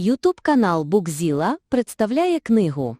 Ютуб канал Букзіла представляє книгу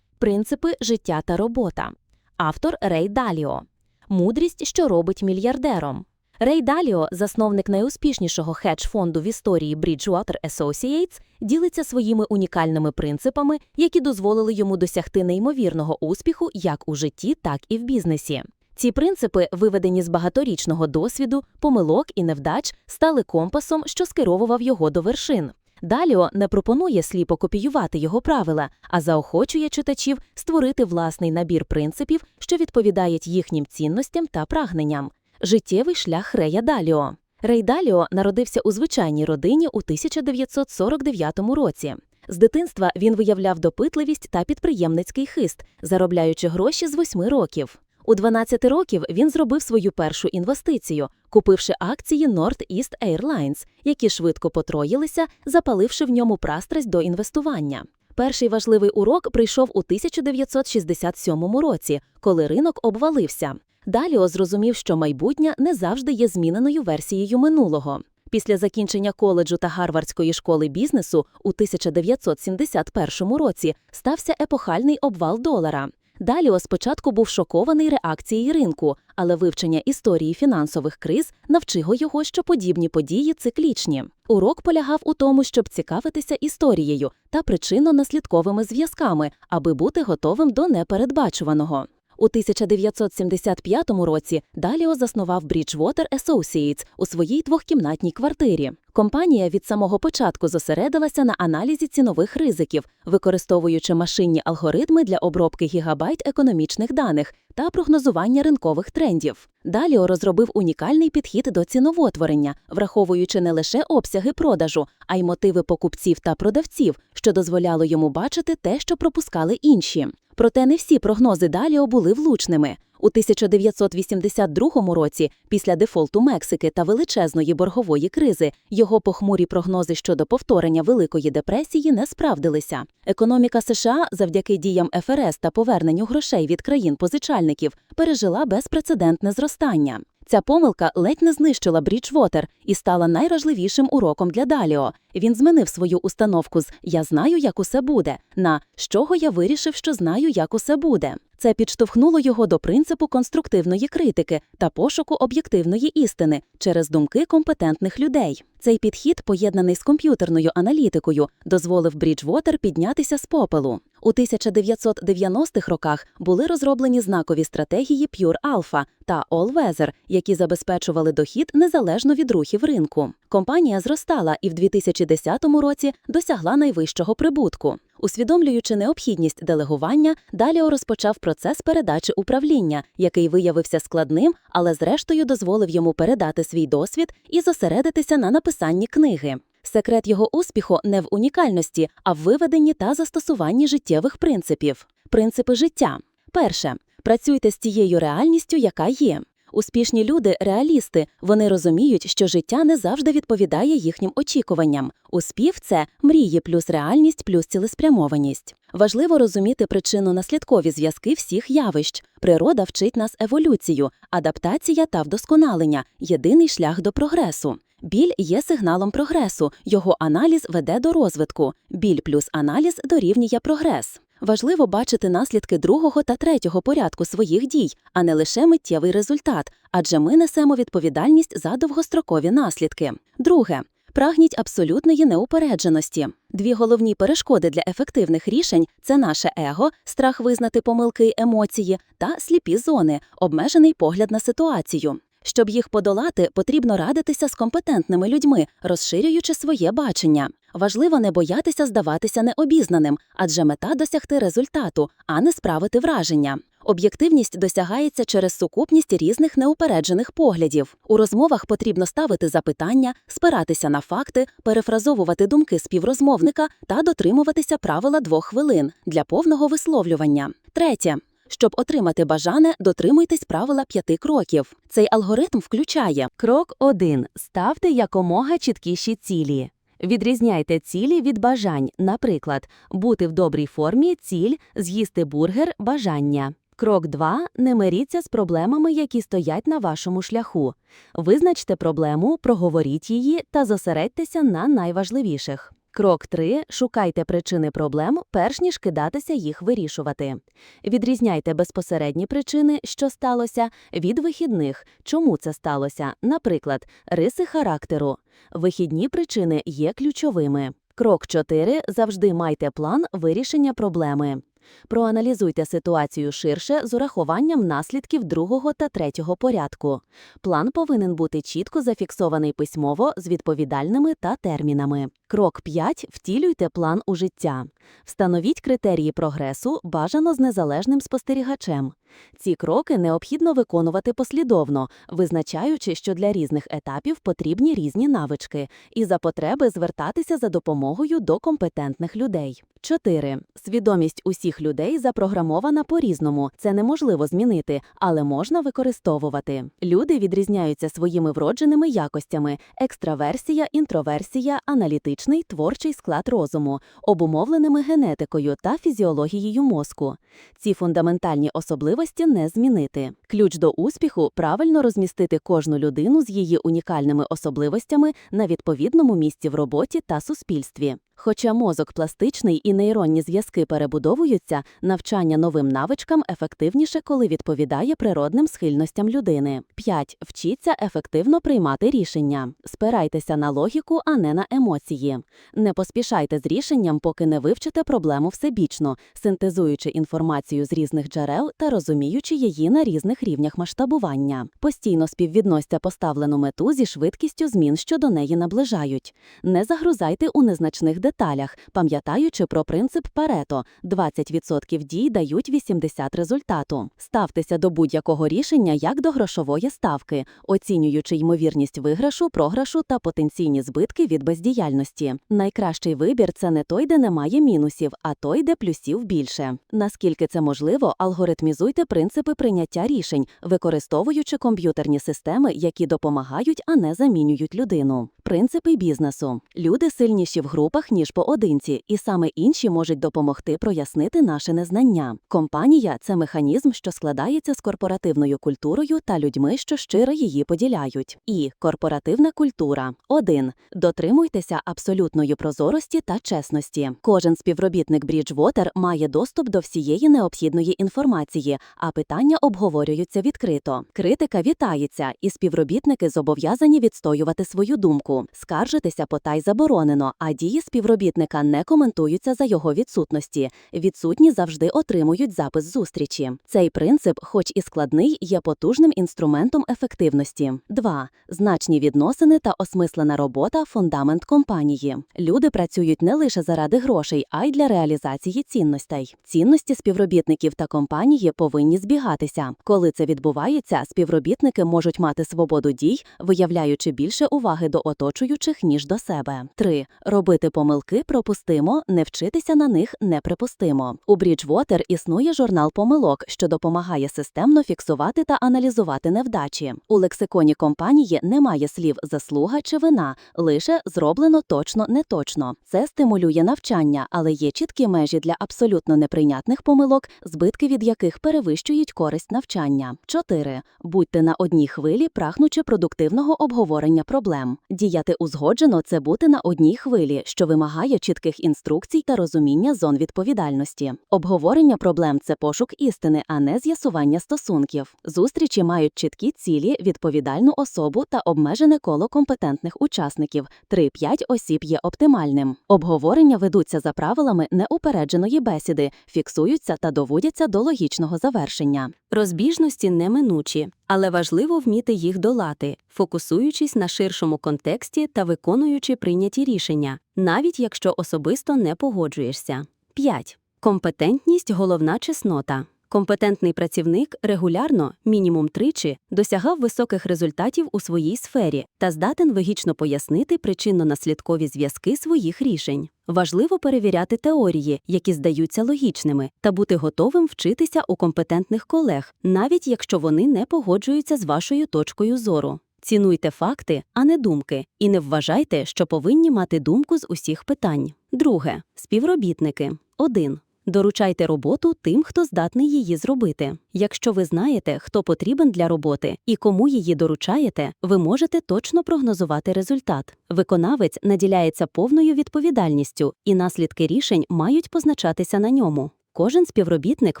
Принципи життя та робота. Автор Рей Даліо. Мудрість, що робить мільярдером. Рей Даліо, засновник найуспішнішого хедж-фонду в історії Bridgewater Associates, ділиться своїми унікальними принципами, які дозволили йому досягти неймовірного успіху як у житті, так і в бізнесі. Ці принципи, виведені з багаторічного досвіду, помилок і невдач, стали компасом, що скеровував його до вершин. Даліо не пропонує сліпо копіювати його правила, а заохочує читачів створити власний набір принципів, що відповідають їхнім цінностям та прагненням. Життєвий шлях Рея Даліо. Рей Даліо народився у звичайній родині у 1949 році. З дитинства він виявляв допитливість та підприємницький хист, заробляючи гроші з 8 років. У 12 років він зробив свою першу інвестицію, купивши акції Northeast Airlines, які швидко потроїлися, запаливши в ньому пристрасть до інвестування. Перший важливий урок прийшов у 1967 році, коли ринок обвалився. Даліо зрозумів, що майбутнє не завжди є зміненою версією минулого. Після закінчення коледжу та Гарвардської школи бізнесу у 1971 році стався епохальний обвал долара. Даліо спочатку був шокований реакцією ринку, але вивчення історії фінансових криз навчило його, що подібні події циклічні. Урок полягав у тому, щоб цікавитися історією та причинно-наслідковими зв'язками, аби бути готовим до непередбачуваного. У 1975 році Даліо заснував Bridgewater Associates у своїй двохкімнатній квартирі. Компанія від самого початку зосередилася на аналізі цінових ризиків, використовуючи машинні алгоритми для обробки гігабайт економічних даних та прогнозування ринкових трендів. Даліо розробив унікальний підхід до ціновотворення, враховуючи не лише обсяги продажу, а й мотиви покупців та продавців, що дозволяло йому бачити те, що пропускали інші. Проте не всі прогнози Даліо були влучними. У 1982 році, після дефолту Мексики та величезної боргової кризи, його похмурі прогнози щодо повторення Великої депресії не справдилися. Економіка США, завдяки діям ФРС та поверненню грошей від країн-позичальників, пережила безпрецедентне зростання. Ця помилка ледь не знищила Бріджвотер і стала найважливішим уроком для Даліо. Він змінив свою установку з Я знаю, як усе буде на з чого я вирішив, що знаю, як усе буде. Це підштовхнуло його до принципу конструктивної критики та пошуку об'єктивної істини через думки компетентних людей. Цей підхід, поєднаний з комп'ютерною аналітикою, дозволив Бріджвотер піднятися з попелу. У 1990-х роках були розроблені знакові стратегії Pure Alpha та All Weather, які забезпечували дохід незалежно від рухів ринку. Компанія зростала і в 2010 році досягла найвищого прибутку. Усвідомлюючи необхідність делегування, Даліо розпочав процес передачі управління, який виявився складним, але зрештою дозволив йому передати свій досвід і зосередитися на написанні книги. Секрет його успіху не в унікальності, а в виведенні та застосуванні життєвих принципів. Принципи життя. Перше. Працюйте з тією реальністю, яка є. Успішні люди реалісти. Вони розуміють, що життя не завжди відповідає їхнім очікуванням. Успіх це мрії плюс реальність плюс цілеспрямованість. Важливо розуміти причинно-наслідкові зв'язки всіх явищ. Природа вчить нас еволюцію, адаптація та вдосконалення єдиний шлях до прогресу. Біль є сигналом прогресу, його аналіз веде до розвитку. Біль плюс аналіз дорівнює прогрес. Важливо бачити наслідки другого та третього порядку своїх дій, а не лише миттєвий результат, адже ми несемо відповідальність за довгострокові наслідки. Друге. Прагніть абсолютної неупередженості. Дві головні перешкоди для ефективних рішень це наше его, страх визнати помилки, емоції та сліпі зони, обмежений погляд на ситуацію. Щоб їх подолати, потрібно радитися з компетентними людьми, розширюючи своє бачення. Важливо не боятися здаватися необізнаним, адже мета досягти результату, а не справити враження. Об'єктивність досягається через сукупність різних неупереджених поглядів. У розмовах потрібно ставити запитання, спиратися на факти, перефразовувати думки співрозмовника та дотримуватися правила двох хвилин для повного висловлювання. Третє. Щоб отримати бажане, дотримуйтесь правила п'яти кроків. Цей алгоритм включає Крок 1. Ставте якомога чіткіші цілі. Відрізняйте цілі від бажань, наприклад, бути в добрій формі, ціль, з'їсти бургер, бажання. Крок 2. Не миріться з проблемами, які стоять на вашому шляху. Визначте проблему, проговоріть її та зосередьтеся на найважливіших. Крок 3. Шукайте причини проблем, перш ніж кидатися їх вирішувати. Відрізняйте безпосередні причини, що сталося, від вихідних, чому це сталося, наприклад, риси характеру. Вихідні причини є ключовими. Крок 4. Завжди майте план вирішення проблеми. Проаналізуйте ситуацію ширше з урахуванням наслідків другого та третього порядку. План повинен бути чітко зафіксований письмово з відповідальними та термінами. Крок 5. Втілюйте план у життя. Встановіть критерії прогресу, бажано з незалежним спостерігачем. Ці кроки необхідно виконувати послідовно, визначаючи, що для різних етапів потрібні різні навички, і за потреби звертатися за допомогою до компетентних людей. 4. Свідомість усіх людей запрограмована по-різному. Це неможливо змінити, але можна використовувати. Люди відрізняються своїми вродженими якостями: екстраверсія, інтроверсія, аналітичний, творчий склад розуму, обумовленими генетикою та фізіологією мозку. Ці фундаментальні особливості не змінити. Ключ до успіху правильно розмістити кожну людину з її унікальними особливостями на відповідному місці в роботі та суспільстві. Хоча мозок пластичний і нейронні зв'язки перебудовуються, навчання новим навичкам ефективніше, коли відповідає природним схильностям людини. 5. Вчіться ефективно приймати рішення. Спирайтеся на логіку, а не на емоції. Не поспішайте з рішенням, поки не вивчите проблему всебічно, синтезуючи інформацію з різних джерел та розуміючи її на різних рівнях масштабування. Постійно співвідносьте поставлену мету зі швидкістю змін, що до неї наближають. Не загрузайте у незначних деталях, пам'ятаючи про принцип Парето – 20% дій дають 80 результату. Ставтеся до будь-якого рішення як до грошової ставки, оцінюючи ймовірність виграшу, програшу та потенційні збитки від бездіяльності. Найкращий вибір це не той, де немає мінусів, а той, де плюсів більше. Наскільки це можливо, алгоритмізуйте принципи прийняття рішень, використовуючи комп'ютерні системи, які допомагають, а не замінюють людину. Принципи бізнесу. Люди сильніші в групах, ніж поодинці, і саме інші можуть допомогти прояснити наше незнання. Компанія це механізм, що складається з корпоративною культурою та людьми, що щиро її поділяють. І корпоративна культура. 1. Дотримуйтеся абсолютної прозорості та чесності. Кожен співробітник Bridgewater має доступ до всієї необхідної інформації, а питання обговорюються відкрито. Критика вітається, і співробітники зобов'язані відстоювати свою думку. Скаржитися потай заборонено, а дії співробітника не коментуються за його відсутності. Відсутні завжди отримують запис зустрічі. Цей принцип, хоч і складний, є потужним інструментом ефективності. 2. Значні відносини та осмислена робота фундамент компанії. Люди працюють не лише заради грошей, а й для реалізації цінностей. Цінності співробітників та компанії повинні збігатися. Коли це відбувається, співробітники можуть мати свободу дій, виявляючи більше уваги до оточуючих ніж до себе. 3. Робити помилки пропустимо, не вчитися на них неприпустимо. У Bridgewater існує журнал помилок, що допомагає системно фіксувати та аналізувати невдачі. У лексиконі компанії немає слів заслуга чи вина, лише зроблено точно неточно. Це стимулює навчання, але є чіткі межі для абсолютно неприйнятних помилок, збитки від яких перевищують користь навчання. 4. Будьте на одній хвилі, прагнучи продуктивного обговорення проблем. Діяти узгоджено це бути на одній хвилі, що вимагає чітких інструкцій та розуміння зон відповідальності. Обговорення проблем це пошук істини, а не з'ясування стосунків. Зустрічі мають чіткі цілі, відповідальну особу та обмежене коло компетентних учасників. 3-5 осіб є оптимальним. Обговорення ведуться за правилами неупередженої бесіди, фіксуються та доводяться до логічного завершення. Розбіжності неминучі, але важливо вміти їх долати, фокусуючись на ширшому контексті та виконуючи прийняті рішення, навіть якщо особисто не погоджуєшся. 5. Компетентність головна чеснота. Компетентний працівник регулярно, мінімум тричі, досягав високих результатів у своїй сфері та здатен логічно пояснити причинно-наслідкові зв'язки своїх рішень. Важливо перевіряти теорії, які здаються логічними, та бути готовим вчитися у компетентних колег, навіть якщо вони не погоджуються з вашою точкою зору. Цінуйте факти, а не думки, і не вважайте, що повинні мати думку з усіх питань. Друге співробітники. 1. Доручайте роботу тим, хто здатний її зробити. Якщо ви знаєте, хто потрібен для роботи і кому її доручаєте, ви можете точно прогнозувати результат. Виконавець наділяється повною відповідальністю, і наслідки рішень мають позначатися на ньому. Кожен співробітник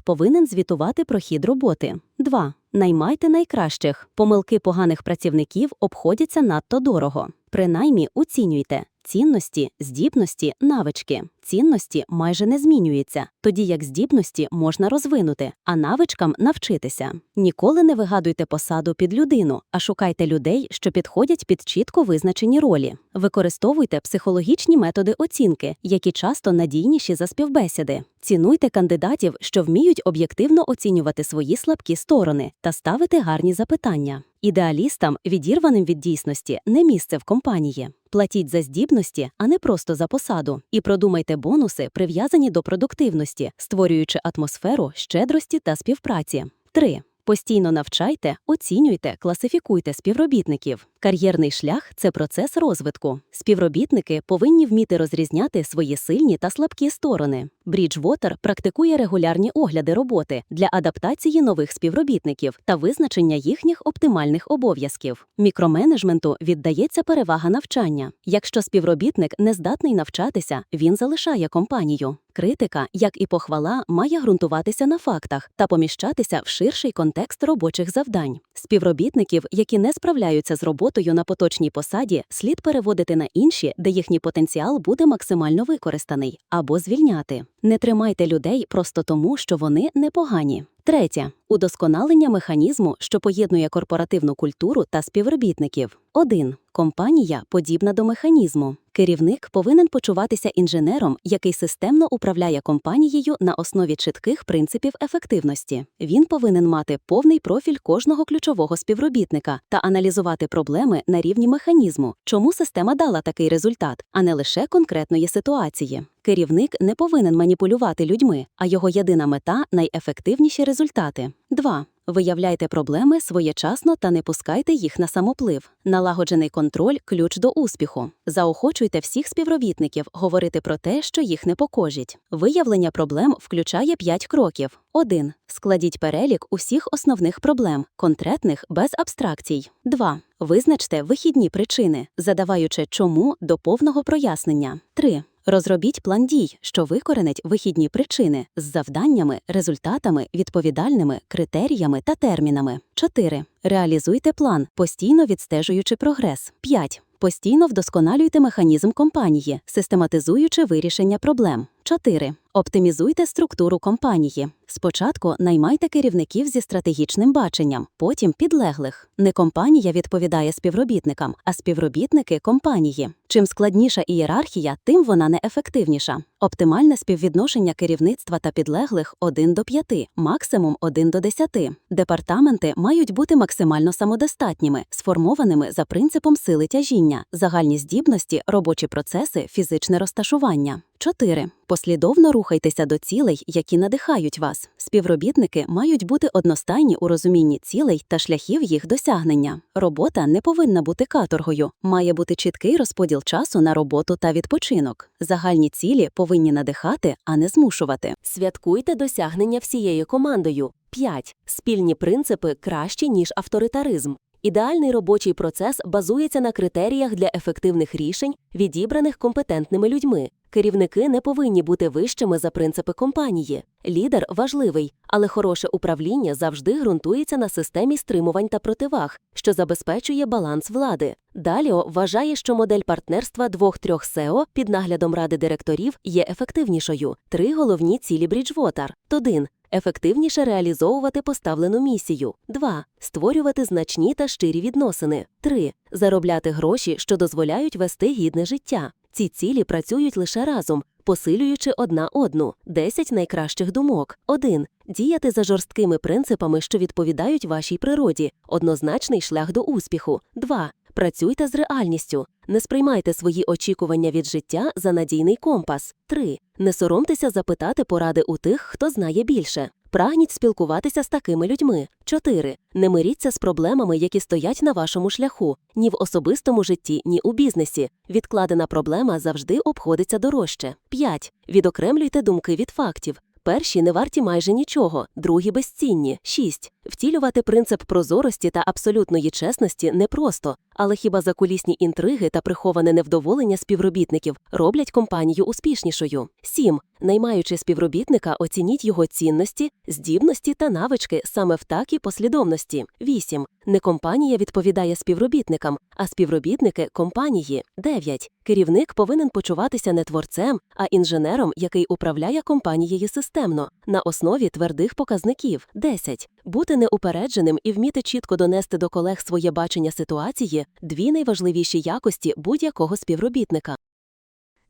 повинен звітувати про хід роботи. 2. Наймайте найкращих. Помилки поганих працівників обходяться надто дорого. Принаймні оцінюйте цінності, здібності, навички. Цінності майже не змінюються, тоді як здібності можна розвинути, а навичкам навчитися. Ніколи не вигадуйте посаду під людину, а шукайте людей, що підходять під чітко визначені ролі. Використовуйте психологічні методи оцінки, які часто надійніші за співбесіди. Цінуйте кандидатів, що вміють об'єктивно оцінювати свої слабкі сторони та ставити гарні запитання. Ідеалістам, відірваним від дійсності, не місце в компанії. Платіть за здібності, а не просто за посаду. І продумайте бонуси, прив'язані до продуктивності, створюючи атмосферу щедрості та співпраці. 3. Постійно навчайте, оцінюйте, класифікуйте співробітників. Кар'єрний шлях це процес розвитку. Співробітники повинні вміти розрізняти свої сильні та слабкі сторони. Бріджвотер практикує регулярні огляди роботи для адаптації нових співробітників та визначення їхніх оптимальних обов'язків. Мікроменеджменту віддається перевага навчання. Якщо співробітник не здатний навчатися, він залишає компанію. Критика, як і похвала, має ґрунтуватися на фактах та поміщатися в ширший контекст робочих завдань. Співробітників, які не справляються з роботою на поточній посаді, слід переводити на інші, де їхній потенціал буде максимально використаний, або звільняти. Не тримайте людей просто тому, що вони непогані. Третє удосконалення механізму, що поєднує корпоративну культуру та співробітників. 1. Компанія подібна до механізму. Керівник повинен почуватися інженером, який системно управляє компанією на основі чітких принципів ефективності. Він повинен мати повний профіль кожного ключового співробітника та аналізувати проблеми на рівні механізму, чому система дала такий результат, а не лише конкретної ситуації. Керівник не повинен маніпулювати людьми, а його єдина мета найефективніші результати. 2. Виявляйте проблеми своєчасно та не пускайте їх на самоплив. Налагоджений контроль ключ до успіху. Заохочуйте всіх співробітників говорити про те, що їх непокожить. Виявлення проблем включає 5 кроків. 1. Складіть перелік усіх основних проблем, конкретних без абстракцій. 2. Визначте вихідні причини, задаваючи чому до повного прояснення. 3. Розробіть план дій, що викоренить вихідні причини з завданнями, результатами, відповідальними критеріями та термінами. 4. Реалізуйте план, постійно відстежуючи прогрес. 5. Постійно вдосконалюйте механізм компанії, систематизуючи вирішення проблем. 4. Оптимізуйте структуру компанії. Спочатку наймайте керівників зі стратегічним баченням, потім підлеглих. Не компанія відповідає співробітникам, а співробітники компанії. Чим складніша ієрархія, тим вона неефективніша. Оптимальне співвідношення керівництва та підлеглих 1 до 5, максимум 1 до 10. Департаменти мають бути максимально самодостатніми, сформованими за принципом сили тяжіння, загальні здібності, робочі процеси, фізичне розташування. 4. Послідовно рухайтеся до цілей, які надихають вас. Співробітники мають бути одностайні у розумінні цілей та шляхів їх досягнення. Робота не повинна бути каторгою, має бути чіткий розподіл часу на роботу та відпочинок. Загальні цілі повинні надихати, а не змушувати. Святкуйте досягнення всією командою. 5. Спільні принципи кращі, ніж авторитаризм. Ідеальний робочий процес базується на критеріях для ефективних рішень, відібраних компетентними людьми. Керівники не повинні бути вищими за принципи компанії. Лідер важливий, але хороше управління завжди ґрунтується на системі стримувань та противаг, що забезпечує баланс влади. Даліо вважає, що модель партнерства двох-трьох СЕО під наглядом ради директорів є ефективнішою. Три головні цілі Бріджвотер. 1. Ефективніше реалізовувати поставлену місію. 2. Створювати значні та щирі відносини. 3. Заробляти гроші, що дозволяють вести гідне життя. Ці цілі працюють лише разом, посилюючи одна одну. 10 найкращих думок. 1. Діяти за жорсткими принципами, що відповідають вашій природі. Однозначний шлях до успіху. 2. Працюйте з реальністю. Не сприймайте свої очікування від життя за надійний компас. 3. Не соромтеся запитати поради у тих, хто знає більше. Прагніть спілкуватися з такими людьми. 4. Не миріться з проблемами, які стоять на вашому шляху, ні в особистому житті, ні у бізнесі. Відкладена проблема завжди обходиться дорожче. 5. Відокремлюйте думки від фактів. Перші не варті майже нічого, другі безцінні. 6. Втілювати принцип прозорості та абсолютної чесності непросто, але хіба закулісні інтриги та приховане невдоволення співробітників роблять компанію успішнішою. 7. Наймаючи співробітника, оцініть його цінності, здібності та навички саме в такій послідовності. 8. Не компанія відповідає співробітникам, а співробітники компанії. 9. Керівник повинен почуватися не творцем, а інженером, який управляє компанією системно, на основі твердих показників. 10. Бути неупередженим і вміти чітко донести до колег своє бачення ситуації дві найважливіші якості будь-якого співробітника.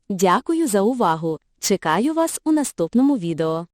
Дякую за увагу. Чекаю вас у наступному відео.